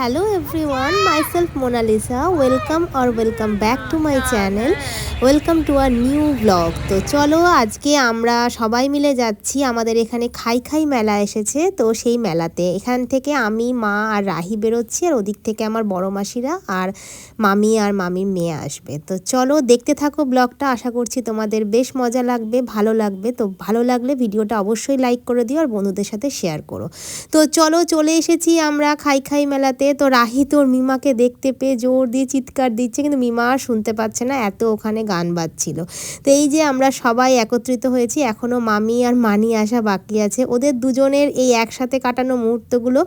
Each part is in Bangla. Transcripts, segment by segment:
Hello everyone myself Monalisa welcome or welcome back to my channel welcome to our new vlog তো চলো আজকে আমরা সবাই মিলে যাচ্ছি। আমাদের এখানে খাই খাই মেলা এসেছে। তো সেই মেলাতে এখান থেকে আমি, মা আর রাহি বেরোচ্ছি আর ওদিক থেকে আমার বড় মাসিরা আর মামি আর মামির মেয়ে আসবে। তো চলো দেখতে থাকো ব্লগটা আশা করছি তোমাদের বেশ মজা লাগবে, ভালো লাগবে। তো ভালো লাগলে ভিডিওটা অবশ্যই লাইক করে দিও আর বন্ধুদের সাথে শেয়ার করো। তো চলো চলে এসেছি আমরা খাই খাই মেলাতে। তো রাহি তোর মিমাকে দেখতে পেয়ে জোর দিয়ে চিৎকার দিচ্ছে, কিন্তু মিমা আর শুনতে পাচ্ছে না, এত ওখানে গান বাজছিল। তো এই যে আমরা সবাই একত্রিত হয়েছি এখনও মামি আর মানি আসা বাকি আছে। ওদের দুজনের এই একসাথে কাটানো মুহূর্তগুলো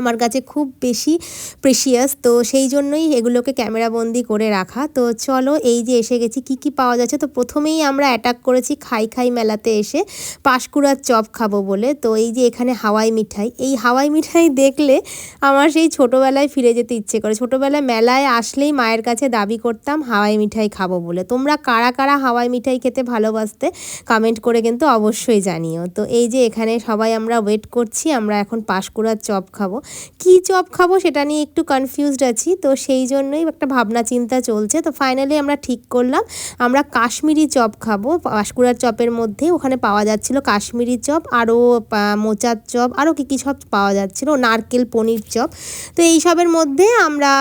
আমার কাছে খুব বেশি প্রেশিয়াস তো সেই জন্যই এগুলোকে ক্যামেরাবন্দি করে রাখা। তো চলো এই যে এসে গেছি, কি কি পাওয়া যাচ্ছে? তো প্রথমেই আমরা অ্যাটাক করেছি খাই খাই মেলাতে এসে পাশকুড়ার চপ খাব বলে। তো এই যে এখানে হাওয়াই মিঠাই, এই হাওয়াই মিঠাই দেখলে আমার সেই ছোটোবেলায় ফিরে যেতে ইচ্ছে করে। ছোটোবেলায় মেলায় আসলেই মায়ের কাছে দাবি করতাম, হাওয়াই মিঠাই খাব বলে। তোমরা কারা কারা হাওয়াই মিঠাই খেতে ভালোবাসতে কমেন্ট করে কিন্তু অবশ্যই জানিও। তো এই যে এখানে সবাই আমরা ওয়েট করছি, আমরা এখন পাশকুড়ার চপ খাব। কি চপ খাব সেটা নিয়ে একটু কনফিউজড আছি। তো সেই জন্যই একটা ভাবনা চিন্তা চলছে। তো ফাইনালি আমরা ঠিক করলাম, আমরা কাশ্মীরি চপ খাব। পাঁশকুড়ার চপের মধ্যে ওখানে পাওয়া যাচ্ছিল কাশ্মীরি চপ, আরও মোচার চপ, আরও কী কী সব পাওয়া যাচ্ছিল, নারকেল পনির চপ। তো এইসবের মধ্যে আমরা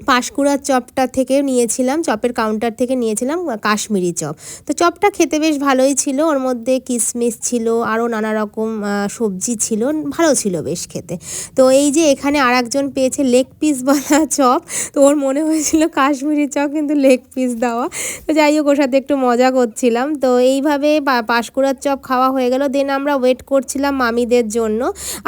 পাঁশকুড়ার চপটা থেকে নিয়েছিলাম, চপের কাউন্টার থেকে নিয়েছিলাম কাশ্মীরি চপ। তো চপটা খেতে বেশ ভালোই ছিল, ওর মধ্যে কিশমিশ ছিল, আরও নানা রকম সবজি ছিল, ভালো ছিল বেশ খেতে। তো এই যে এখানে আর একজন পেয়েছে লেগ পিসওয়ালা চপ, তো ওর মনে হয়েছিল কাশ্মীরি চপ, কিন্তু লেগ পিস দেওয়া। তো যাই হোক, ওর সাথে একটু মজা করছিলাম। তো এইভাবে পাঁশকুড়ার চপ খাওয়া হয়ে গেল। দেন আমরা ওয়েট করছিলাম মামিদের জন্য।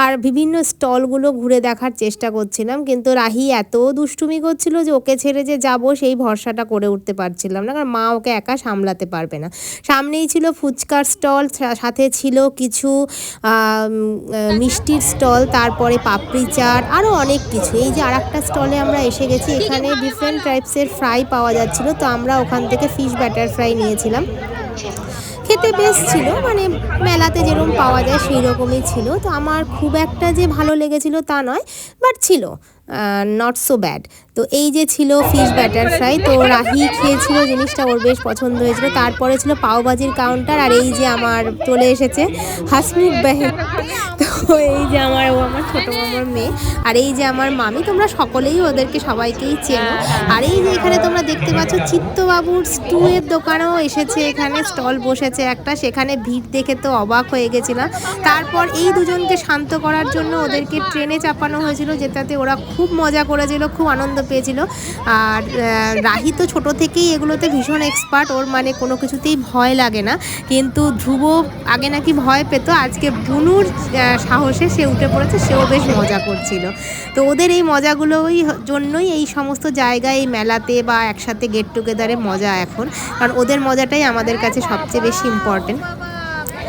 আর বিভিন্ন স্টলগুলো ঘুরে দেখার চেষ্টা করছিলাম, কিন্তু রাহি এত দুষ্টুমি করছিল হচ্ছিল যে ওকে ছেড়ে যে যাব, সেই ভরসাটা করে উঠতে পারছিলাম না। কারণ মা ওকে একা সামলাতে পারবে না। সামনেই ছিল ফুচকার স্টল সাথে ছিল কিছু মিষ্টির স্টল, তারপরে পাপড়ি চাট আরও অনেক কিছু। এই যে আর একটা স্টলে আমরা এসে গেছি। এখানে ডিফারেন্ট টাইপসের ফ্রাই পাওয়া যাচ্ছিল। তো আমরা ওখান থেকে ফিশ ব্যাটার ফ্রাই নিয়েছিলাম। খেতে বেশ ছিল মানে মেলাতে যেরকম পাওয়া যায় সেই রকমই ছিল। তো আমার খুব একটা যে ভালো লেগেছিল তা নয় বাট ছিল নট সো ব্যাড তো এই যে ছিল ফিশ ব্যাটার ফ্রাই তো রাহি খেয়েছিল জিনিসটা, ওর বেশ পছন্দ হয়েছিল। তারপরে ছিল পাওভাজির কাউন্টার আর এই যে আমার চলে এসেছে হাসমুখ বেহেন তো এই যে আমার, ও আমার ছোটো মামার মেয়ে। আর এই যে আমার মামি, তোমরা সকলেই ওদেরকে সবাইকেই চেনো। আর এই যে এখানে তোমরা দেখতে পাচ্ছ চিত্তবাবুর স্টুয়ের দোকানেও এসেছে এখানে স্টল বসেছে একটা, সেখানে ভিড় দেখে তো অবাক হয়ে গেছিলাম। তারপর এই দুজনকে শান্ত করার জন্য ওদেরকে ট্রেনে চাপানো হয়েছিল, যেটাতে ওরা খুব মজা করেছিল, খুব আনন্দ পেয়েছিল। আর রাহি তো ছোটো থেকেই এগুলোতে ভীষণ এক্সপার্ট ওর মানে কোনো কিছুতেই ভয় লাগে না। কিন্তু ধ্রুব আগে নাকি ভয় পেত, আজকে বুনুর সাহসে সে উঠে পড়েছে, সেও বেশ মজা করছিল। তো ওদের এই মজাগুলোই জন্যই এই সমস্ত জায়গায়, এই মেলাতে বা একসাথে গেট টুগেদারে মজা এখন। কারণ ওদের মজাটাই আমাদের কাছে সবচেয়ে বেশি ইম্পর্টেন্ট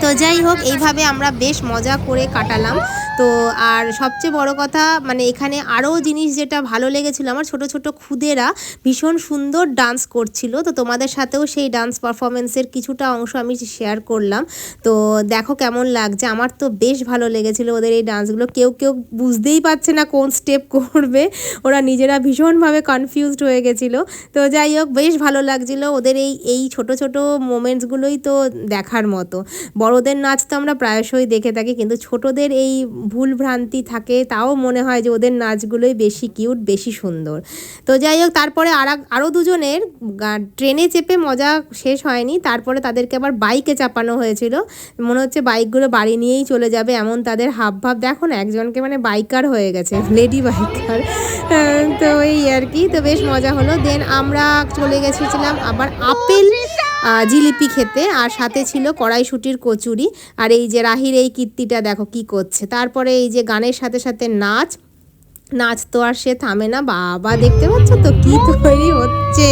তো যাই হোক, এইভাবে আমরা বেশ মজা করে কাটালাম। তো আর সবচেয়ে বড় কথা মানে এখানে আরও জিনিস যেটা ভালো লেগেছিল, আমার ছোট ছোট খুদেরা ভীষণ সুন্দর ডান্স করছিল। তো তোমাদের সাথেও সেই ডান্স পারফরমেন্সের কিছুটা অংশ আমি শেয়ার করলাম। তো দেখো কেমন লাগছে। আমার তো বেশ ভালো লেগেছিল ওদের এই ডান্সগুলো কেউ কেউ বুঝতেই পারছে না কোন স্টেপ করবে। ওরা নিজেরা ভীষণভাবে কনফিউজড হয়ে গেছিল। তো যাই হোক, বেশ ভালো লাগছিল ওদের এই এই ছোট ছোট মোমেন্টসগুলোই তো দেখার মতো। বড়দের নাচ তো আমরা প্রায়শই দেখে থাকি, কিন্তু ছোটদের এই ভুল ভ্রান্তি থাকে, তাও মনে হয় যে ওদের নাচগুলোই বেশি কিউট, বেশি সুন্দর। তো যাই হোক, তারপরে আর, আরও দুজনের ট্রেনে চেপে মজা শেষ হয়নি, তারপরে তাদেরকে আবার বাইকে চাপানো হয়েছিল। মনে হচ্ছে বাইকগুলো বাড়ি নিয়েই চলে যাবে এমন তাদের হাব ভাব দেখো না একজনকে মানে বাইকার হয়ে গেছে, লেডি বাইকার। তো এই আর কি, তো বেশ মজা হলো। দেন আমরা চলে গেছিলাম আবার আপেল জিলিপি খেতে, আর সাথে ছিল কড়াইশুটির কচুরি। আর এই যে রাহির এই কীর্তিটা দেখো কি করছে। তারপরে এই যে গানের সাথে সাথে নাচ। নাচ তো আর সে থামে না। বাবা, দেখতে পাচ্ছ তো কি তৈরি হচ্ছে?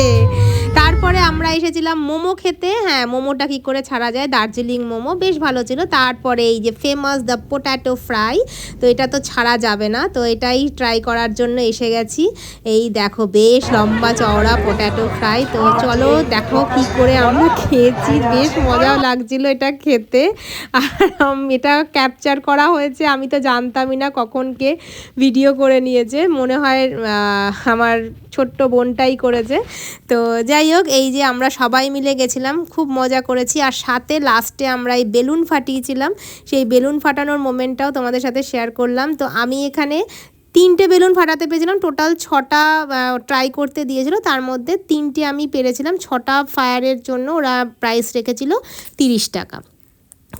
তারপরে আমরা এসেছিলাম মোমো খেতে। হ্যাঁ মোমোটা কি করে ছাড়া যায়? দার্জিলিং মোমো, বেশ ভালো ছিল। তারপরে এই যে ফেমাস দ্য পোট্যাটো ফ্রাই তো এটা তো ছাড়া যাবে না। তো এটাই ট্রাই করার জন্য এসে গেছি। এই দেখো, বেশ লম্বা চওড়া পোট্যাটো ফ্রাই তো চলো দেখো কি করে আমরা খেয়েছি। বেশ মজাও লাগছিল এটা খেতে। আর এটা ক্যাপচার করা হয়েছে, আমি তো জানতামই না কখন কে ভিডিও করে নিয়েছে। মনে হয় আমার ছোট্ট বোনটাই করেছে। তো যাই হোক, এই যে আমরা সবাই মিলে গেছিলাম, খুব মজা করেছি। আর সাথে লাস্টে আমরা এই বেলুন ফাটিয়েছিলাম। সেই বেলুন ফাটানোর মোমেন্টটাও তোমাদের সাথে শেয়ার করলাম। তো আমি এখানে তিনটে বেলুন ফাটাতে পেরেছিলাম। টোটাল ছটা ট্রাই করতে দিয়েছিল। তার মধ্যে তিনটে আমি পেরেছিলাম। ছটা ফায়ারের জন্য ওরা প্রাইস রেখেছিল তিরিশ টাকা।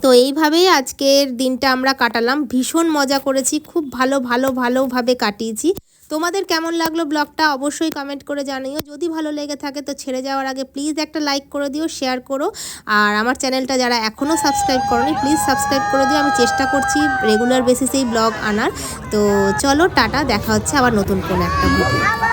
তো এইভাবেই আজকের দিনটা আমরা কাটালাম। ভীষণ মজা করেছি। খুব ভালো ভালো, ভালোভাবে কাটিয়েছি। তোমাদের কেমন লাগল ব্লগটা অবশ্যই কমেন্ট করে জানিও। যদি ভালো লেগে থাকে তো ছেড়ে যাওয়ার আগে প্লিজ একটা লাইক করে দিও শেয়ার করো। আর আমার চ্যানেলটা যারা এখনও সাবস্ক্রাইব করনি প্লিজ সাবস্ক্রাইব করে দিও। আমি চেষ্টা করছি রেগুলার বেসিসেই ব্লগ আনার। তো চলো টাটা, দেখা হচ্ছে আবার নতুন কোনো একটা ভিডিও